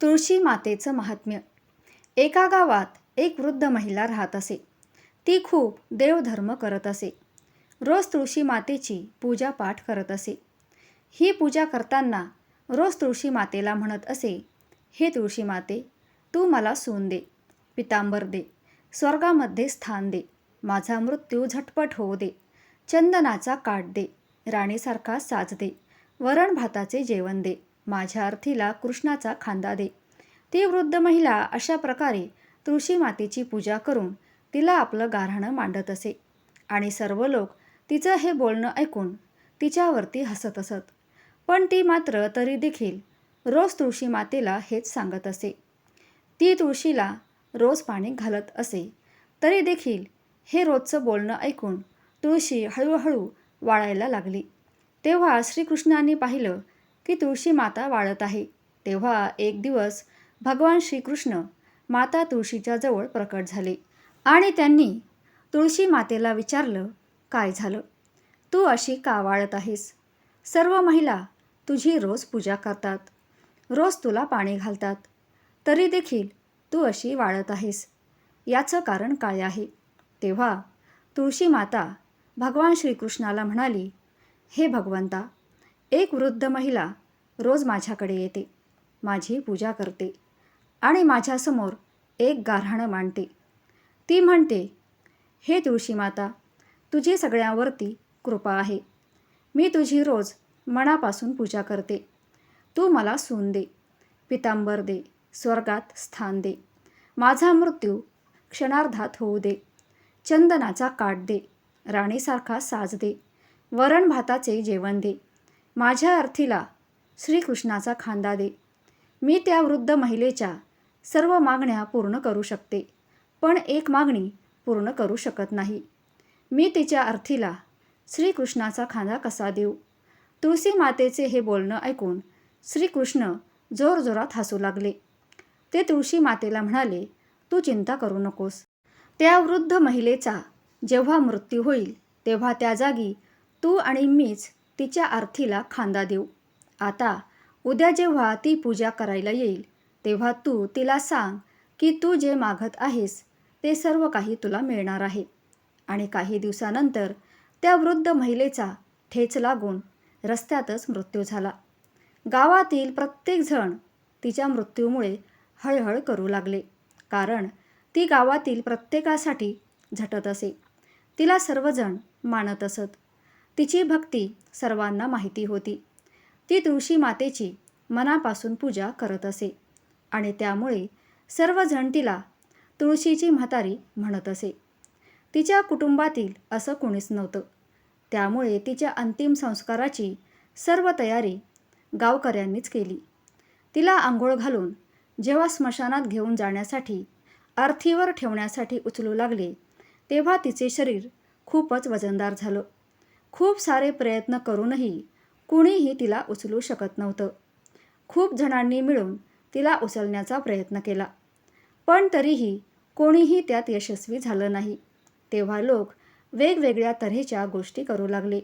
तुळशी मातेचं महात्म्य. एका गावात एक वृद्ध महिला राहत असे. ती खूप देवधर्म करत असे. रोज तुळशी मातेची पूजा पाठ करत असे. ही पूजा करताना रोज तुळशी मातेला म्हणत असे हे तुळशी माते तू मला सून दे पितांबर दे स्वर्गामध्ये स्थान दे माझा मृत्यू झटपट होऊ दे चंदनाचा काठ दे राणीसारखा साज दे वरण भाताचे जेवण दे माझ्या अर्थीला कृष्णाचा खांदा दे. ती वृद्ध महिला अशा प्रकारे तुळशी मातेची पूजा करून तिला आपलं गाऱ्हाणं मांडत असे. आणि सर्व लोक तिचं हे बोलणं ऐकून तिच्यावरती हसत असत. पण ती मात्र तरी देखील रोज तुळशी मातेला हेच सांगत असे. ती तुळशीला रोज पाणी घालत असे. तरी देखील हे रोजचं बोलणं ऐकून तुळशी हळूहळू वाळायला लागली. तेव्हा श्रीकृष्णाने पाहिलं की तुळशी माता वाळत आहे. तेव्हा एक दिवस भगवान श्रीकृष्ण माता तुळशीच्या जवळ प्रकट झाले आणि त्यांनी तुळशी मातेला विचारलं काय झालं? तू अशी का वाळत आहेस? सर्व महिला तुझी रोज पूजा करतात. रोज तुला पाणी घालतात. तरी देखील तू अशी वाळत आहेस. याचं कारण काय आहे? तेव्हा तुळशी माता भगवान श्रीकृष्णाला म्हणाली हे भगवंता एक वृद्ध महिला रोज माझ्याकडे येते. माझी पूजा करते आणि माझ्यासमोर एक गारहाणं मांडते. ती म्हणते हे तुळशी माता तुझी सगळ्यांवरती कृपा आहे. मी तुझी रोज मनापासून पूजा करते. तू मला सून दे पितांबर दे स्वर्गात स्थान दे. माझा मृत्यू क्षणार्धात होऊ दे. चंदनाचा काट दे राणीसारखा साज दे. वरण भाताचे जेवण दे. माझ्या अर्थीला श्रीकृष्णाचा खांदा दे. मी त्या वृद्ध महिलेच्या सर्व मागण्या पूर्ण करू शकते पण एक मागणी पूर्ण करू शकत नाही. मी तिच्या अर्थीला श्रीकृष्णाचा खांदा कसा देऊ? तुळशी मातेचे हे बोलणं ऐकून श्रीकृष्ण जोरजोरात हसू लागले. ते तुळशी मातेला म्हणाले तू चिंता करू नकोस. त्या वृद्ध महिलेचा जेव्हा मृत्यू होईल तेव्हा त्या जागी तू आणि मीच तिच्या आरतीला खांदा देऊ. आता उद्या जेव्हा ती पूजा करायला येईल तेव्हा तू तिला सांग की तू जे मागत आहेस ते सर्व काही तुला मिळणार आहे. आणि काही दिवसानंतर त्या वृद्ध महिलेचा ठेच लागून रस्त्यातच मृत्यू झाला. गावातील प्रत्येकजण तिच्या मृत्यूमुळे हळहळ करू लागले कारण ती गावातील प्रत्येकासाठी झटत असे. तिला सर्वजण मानत असत. तिची भक्ती सर्वांना माहिती होती. ती तुळशी मातेची मनापासून पूजा करत असे आणि त्यामुळे सर्वजण तिला तुळशीची म्हातारी म्हणत असे. तिच्या कुटुंबातील असं कुणीच नव्हतं. त्यामुळे तिच्या अंतिम संस्काराची सर्व तयारी गावकऱ्यांनीच केली. तिला आंघोळ घालून जेव्हा स्मशानात घेऊन जाण्यासाठी अर्थीवर ठेवण्यासाठी उचलू लागले तेव्हा तिचे शरीर खूपच वजनदार झालं. खूप सारे प्रयत्न करूनही कुणीही तिला उचलू शकत नव्हतं. खूप जणांनी मिळून तिला उचलण्याचा प्रयत्न केला. पण तरीही कोणीही त्यात यशस्वी झालं नाही. तेव्हा लोक वेगवेगळ्या तऱ्हेच्या गोष्टी करू लागले.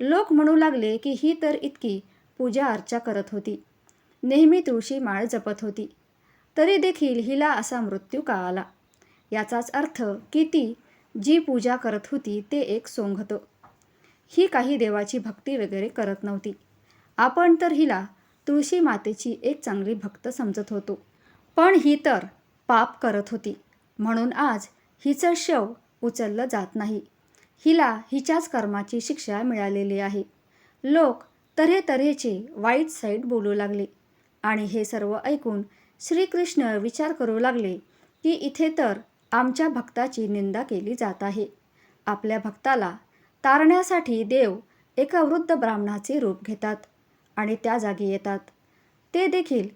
लोक म्हणू लागले की ही तर इतकी पूजा अर्चा करत होती. नेहमी तुळशी माळ जपत होती. तरी देखील हिला असा मृत्यू का आला? याचाच अर्थ की ती जी पूजा करत होती ते एक सोंग होतं. ही काही देवाची भक्ती वगैरे करत नव्हती. आपण तर हिला तुळशी मातेची एक चांगली भक्त समजत होतो. पण ही तर पाप करत होती. म्हणून आज हिचं शव उचललं जात नाही. हिला हिच्याच कर्माची शिक्षा मिळालेली आहे. लोक तऱ्हेतऱ्हेचे वाईट साईड बोलू लागले. आणि हे सर्व ऐकून श्रीकृष्ण विचार करू लागले की इथे तर आमच्या भक्ताची निंदा केली जात आहे. आपल्या भक्ताला तारण्यासाठी देव एका वृद्ध ब्राह्मणाचे रूप घेतात आणि त्या जागी येतात. ते देखील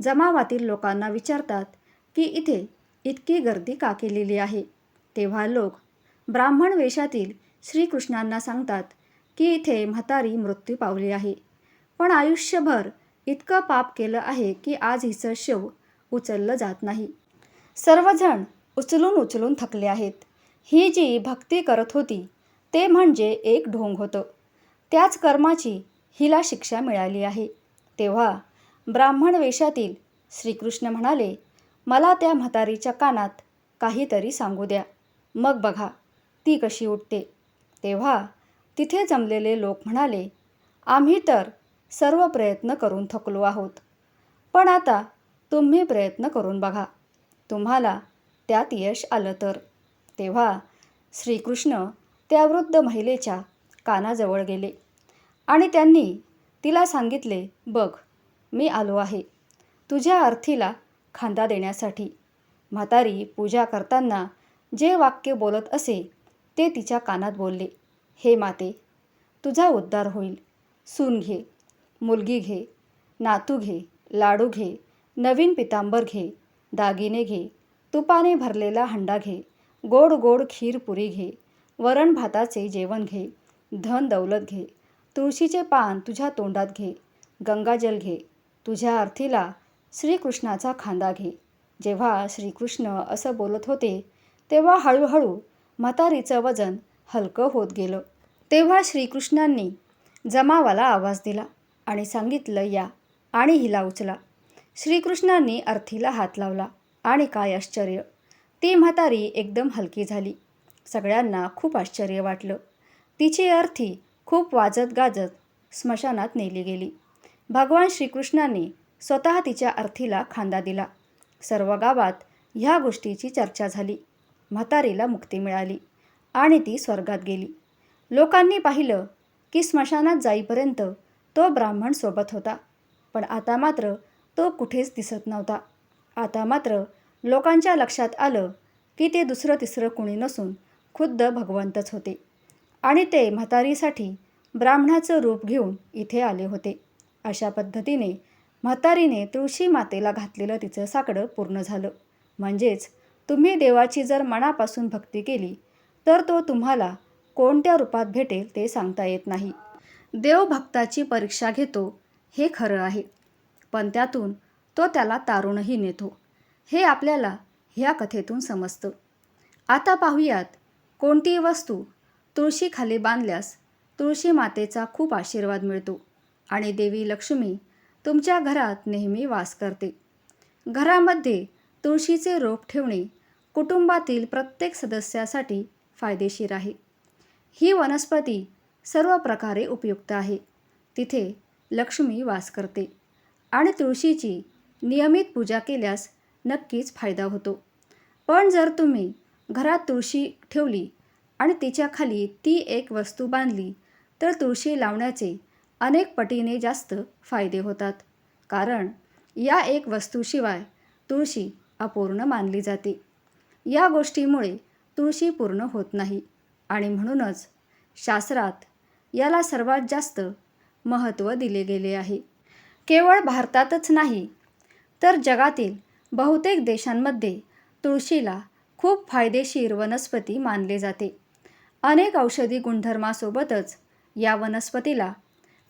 जमावातील लोकांना विचारतात की इथे इतकी गर्दी का केलेली आहे? तेव्हा लोक ब्राह्मण वेशातील श्रीकृष्णांना सांगतात की इथे म्हातारी मृत्यू पावली आहे. पण आयुष्यभर इतकं पाप केलं आहे की आज हिचं शव उचललं जात नाही. सर्वजण उचलून उचलून थकले आहेत. ही जी भक्ती करत होती ते म्हणजे एक ढोंग होतं. त्याच कर्माची हिला शिक्षा मिळाली आहे. तेव्हा ब्राह्मण वेशातील श्रीकृष्ण म्हणाले मला त्या म्हातारीच्या कानात काहीतरी सांगू द्या. मग बघा ती कशी उठते. तेव्हा तिथे जमलेले लोक म्हणाले आम्ही तर सर्व प्रयत्न करून थकलो आहोत. पण आता तुम्ही प्रयत्न करून बघा. तुम्हाला त्यात यश आलं तर. तेव्हा श्रीकृष्ण त्या वृद्ध महिलेच्या कानाजवळ गेले. आणि त्यांनी तिला सांगितले बघ मी आलो आहे तुझ्या अर्थीला खांदा देण्यासाठी. म्हातारी पूजा करताना जे वाक्य बोलत असे ते तिच्या कानात बोलले. हे माते तुझा उद्धार होईल. सून घे मुलगी घे नातू घे लाडू घे नवीन पितांबर घे दागिने घे तुपाने भरलेला हंडा घे गोड गोड खीर पुरी घे वरण भाताचे जेवण घे धन दौलत घे तुळशीचे पान तुझ्या तोंडात घे गंगाजल घे तुझ्या अर्थीला श्रीकृष्णाचा खांदा घे. जेव्हा श्रीकृष्ण असं बोलत होते तेव्हा हळूहळू म्हातारीचं वजन हलकं होत गेलं. तेव्हा श्रीकृष्णांनी जमावाला आवाज दिला आणि सांगितलं या आणि हिला उचला. श्रीकृष्णांनी अर्थीला हात लावला आणि काय आश्चर्य! ती म्हातारी एकदम हलकी झाली. सगळ्यांना खूप आश्चर्य वाटलं. तिची अर्थी खूप वाजत गाजत स्मशानात नेली गेली. भगवान श्रीकृष्णाने स्वतः तिच्या अर्थीला खांदा दिला. सर्व गावात ह्या गोष्टीची चर्चा झाली. म्हातारीला मुक्ती मिळाली आणि ती स्वर्गात गेली. लोकांनी पाहिलं की स्मशानात जाईपर्यंत तो ब्राह्मण सोबत होता पण आता मात्र तो कुठेच दिसत नव्हता. आता मात्र लोकांच्या लक्षात आलं की ते दुसरं तिसरं कुणी नसून खुद्द भगवंतच होते. आणि ते म्हातारीसाठी ब्राह्मणाचं रूप घेऊन इथे आले होते. अशा पद्धतीने म्हातारीने तुळशी मातेला घातलेलं तिचं साकडं पूर्ण झालं. म्हणजेच तुम्ही देवाची जर मनापासून भक्ती केली तर तो तुम्हाला कोणत्या रूपात भेटेल ते सांगता येत नाही. देव भक्ताची परीक्षा घेतो हे खरं आहे. पण त्यातून तो त्याला तारूनही नेतो. हे आपल्याला ह्या कथेतून समजतं. आता पाहूयात कोणतीही वस्तू तुळशीखाली बांधल्यास तुळशी मातेचा खूप आशीर्वाद मिळतो आणि देवी लक्ष्मी तुमच्या घरात नेहमी वास करते. घरामध्ये तुळशीचे रोप ठेवणे कुटुंबातील प्रत्येक सदस्यासाठी फायदेशीर आहे. ही वनस्पती सर्व प्रकारे उपयुक्त आहे. तिथे लक्ष्मी वास करते आणि तुळशीची नियमित पूजा केल्यास नक्कीच फायदा होतो. पण जर तुम्ही घरात तुळशी ठेवली आणि तिच्या खाली ती एक वस्तू बांधली तर तुळशी लावण्याचे अनेक पटीने जास्त फायदे होतात. कारण या एक वस्तूशिवाय तुळशी अपूर्ण मानली जाते. या गोष्टीमुळे तुळशी पूर्ण होत नाही आणि म्हणूनच शास्त्रात याला सर्वात जास्त महत्त्व दिले गेले आहे. केवळ भारतातच नाही तर जगातील बहुतेक देशांमध्ये तुळशीला खूप फायदेशीर वनस्पती मानले जाते. अनेक औषधी गुणधर्मासोबतच या वनस्पतीला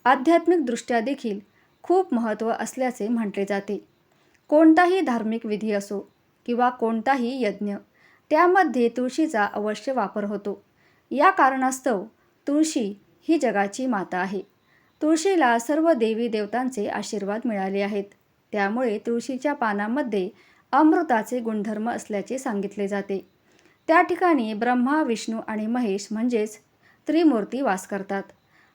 आध्यात्मिकदृष्ट्या देखील खूप महत्त्व असल्याचे म्हटले जाते. कोणताही धार्मिक विधी असो किंवा कोणताही यज्ञ त्यामध्ये तुळशीचा अवश्य वापर होतो. या कारणास्तव तुळशी ही जगाची माता आहे. तुळशीला सर्व देवी देवतांचे आशीर्वाद मिळाले आहेत. त्यामुळे तुळशीच्या पानामध्ये अमृताचे गुणधर्म असल्याचे सांगितले जाते. त्या ठिकाणी ब्रह्मा विष्णू आणि महेश म्हणजेच त्रिमूर्ती वास करतात.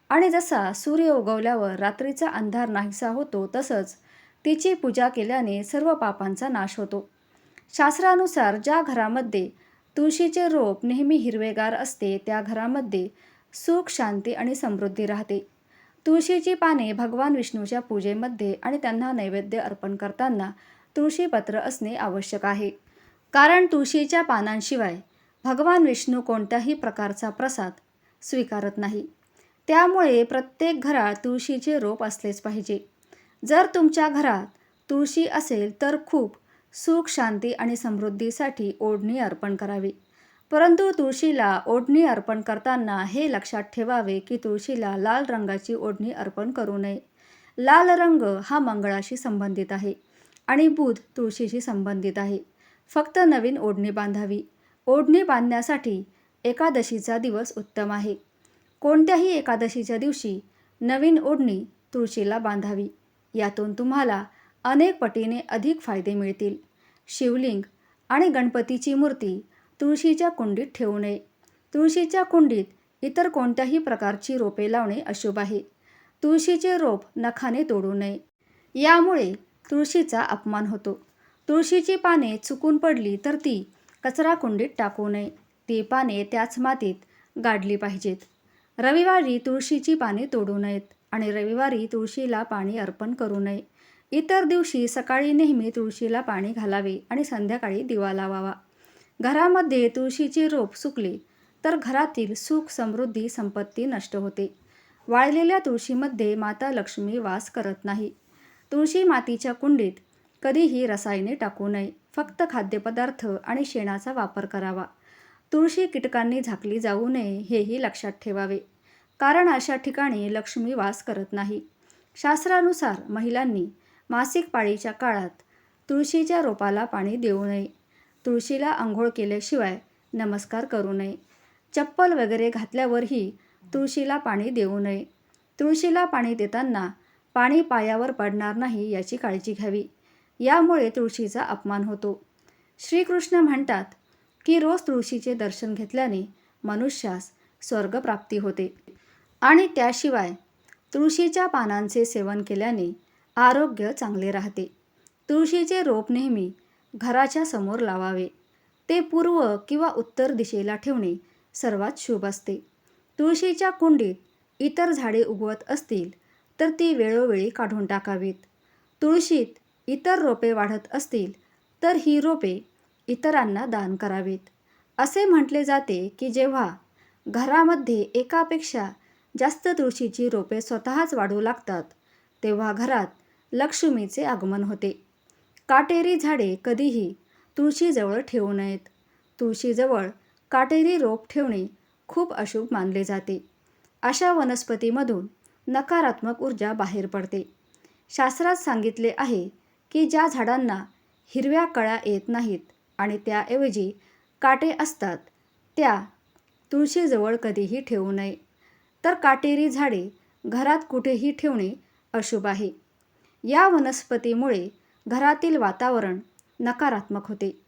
आणि जसा सूर्य उगवल्यावर रात्रीचा अंधार नाहीसा होतो तसंच तिची पूजा केल्याने सर्व पापांचा नाश होतो. शास्त्रानुसार ज्या घरामध्ये तुळशीचे रोप नेहमी हिरवेगार असते त्या घरामध्ये सुख शांती आणि समृद्धी राहते. तुळशीची पाने भगवान विष्णूच्या पूजेमध्ये आणि त्यांना नैवेद्य अर्पण करताना तुळशीपत्र असणे आवश्यक आहे. कारण तुळशीच्या पानांशिवाय भगवान विष्णू कोणत्याही प्रकारचा प्रसाद स्वीकारत नाही. त्यामुळे प्रत्येक घरात तुळशीचे रोप असलेच पाहिजे. जर तुमच्या घरात तुळशी असेल तर खूप सुख शांती आणि समृद्धीसाठी ओढणी अर्पण करावी. परंतु तुळशीला ओढणी अर्पण करताना हे लक्षात ठेवावे की तुळशीला लाल रंगाची ओढणी अर्पण करू नये. लाल रंग हा मंगळाशी संबंधित आहे. आणि बुध तुळशीशी संबंधित आहे. फक्त नवीन ओढणी बांधावी. ओढणी बांधण्यासाठी एकादशीचा दिवस उत्तम आहे. कोणत्याही एकादशीच्या दिवशी नवीन ओढणी तुळशीला बांधावी. यातून तुम्हाला अनेक पटीने अधिक फायदे मिळतील. शिवलिंग आणि गणपतीची मूर्ती तुळशीच्या कुंडीत ठेवू नये. तुळशीच्या कुंडीत इतर कोणत्याही प्रकारची रोपे लावणे अशुभ आहे. तुळशीचे रोप नखाने तोडू नये. यामुळे तुळशीचा अपमान होतो. तुळशीची पाने चुकून पडली तर ती कचरा कुंडीत टाकू नये. ती पाने त्याच मातीत गाडली पाहिजेत. रविवारी तुळशीची पाने तोडू नयेत आणि रविवारी तुळशीला पाणी अर्पण करू नये. इतर दिवशी सकाळी नेहमी तुळशीला पाणी घालावे आणि संध्याकाळी दिवा लावावा. घरामध्ये तुळशीची रोप सुकली तर घरातील सुख समृद्धी संपत्ती नष्ट होते. वाळलेल्या तुळशीमध्ये माता लक्ष्मी वास करत नाही. तुळशी मातीच्या कुंडीत कधीही रसायने टाकू नये. फक्त खाद्यपदार्थ आणि शेणाचा वापर करावा. तुळशी कीटकांनी झाकली जाऊ नये हेही लक्षात ठेवावे. कारण अशा ठिकाणी लक्ष्मी वास करत नाही. शास्त्रानुसार महिलांनी मासिक पाळीच्या काळात तुळशीच्या रोपाला पाणी देऊ नये. तुळशीला आंघोळ केल्याशिवाय नमस्कार करू नये. चप्पल वगैरे घातल्यावरही तुळशीला पाणी देऊ नये. तुळशीला पाणी देताना पाणी पायावर पडणार नाही याची काळजी घ्यावी. यामुळे तुळशीचा अपमान होतो. श्रीकृष्ण म्हणतात की रोज तुळशीचे दर्शन घेतल्याने मनुष्यास स्वर्गप्राप्ती होते. आणि त्याशिवाय तुळशीच्या पानांचे सेवन केल्याने आरोग्य चांगले राहते. तुळशीचे रोप नेहमी घराच्या समोर लावावे. ते पूर्व किंवा उत्तर दिशेला ठेवणे सर्वात शुभ असते. तुळशीच्या कुंडीत इतर झाडे उगवत असतील तर ती वेळोवेळी काढून टाकावीत. तुळशीत इतर रोपे वाढत असतील तर ही रोपे इतरांना दान करावीत. असे म्हटले जाते की जेव्हा घरामध्ये एकापेक्षा जास्त तुळशीची रोपे स्वतःच वाढू लागतात तेव्हा घरात लक्ष्मीचे आगमन होते. काटेरी झाडे कधीही तुळशीजवळ ठेवू नयेत. तुळशीजवळ काटेरी रोप ठेवणे खूप अशुभ मानले जाते. अशा वनस्पतीमधून नकारात्मक ऊर्जा बाहेर पडते. शास्त्रात सांगितले आहे की ज्या झाडांना हिरव्या कळ्या येत नाहीत आणि त्याऐवजी काटे असतात त्या तुळशीजवळ कधीही ठेवू नये. तर काटेरी झाडे घरात कुठेही ठेवणे अशुभ आहे. या वनस्पतीमुळे घरातील वातावरण नकारात्मक होते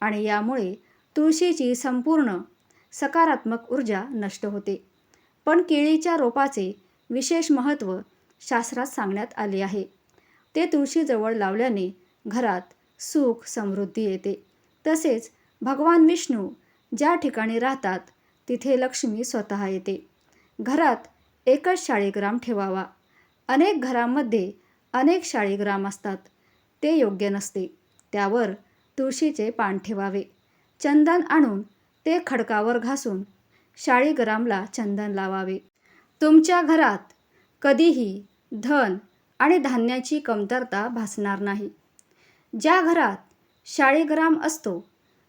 आणि यामुळे तुळशीची संपूर्ण सकारात्मक ऊर्जा नष्ट होते. पण केळीच्या रोपाचे विशेष महत्त्व शास्त्रात सांगण्यात आले आहे. ते तुळशीजवळ लावल्याने घरात सुख समृद्धी येते. तसेच भगवान विष्णू ज्या ठिकाणी राहतात तिथे लक्ष्मी स्वतः येते. घरात एकच शाळीग्राम ठेवावा. अनेक घरांमध्ये अनेक शाळीग्राम असतात. ते योग्य नसते. त्यावर तुळशीचे पान ठेवावे. चंदन आणून ते खडकावर घासून शाळीग्रामला चंदन लावावे. तुमच्या घरात कधीही धन आणि धान्याची कमतरता भासणार नाही. ज्या घरात शाळेग्राम असतो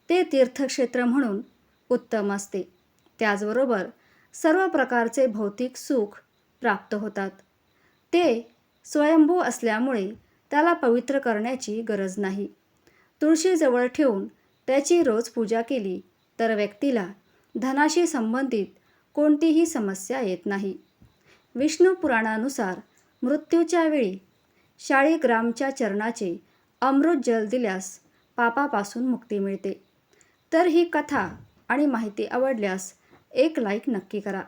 ते तीर्थक्षेत्र म्हणून उत्तम असते. त्याचबरोबर सर्व प्रकारचे भौतिक सुख प्राप्त होतात. ते स्वयंभू असल्यामुळे त्याला पवित्र करण्याची गरज नाही. तुळशीजवळ ठेवून त्याची रोज पूजा केली तर व्यक्तीला धनाशी संबंधित कोणतीही समस्या येत नाही. विष्णू पुराणानुसार मृत्यूच्या वेळी शाळीग्रामच्या चरणाचे अमृत जल दिल्यास पापापासून मुक्ती मिळते. तर ही कथा आणि माहिती आवडल्यास एक लाईक नक्की करा.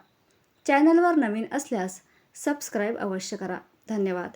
चॅनलवर नवीन असल्यास सबस्क्राईब अवश्य करा. धन्यवाद.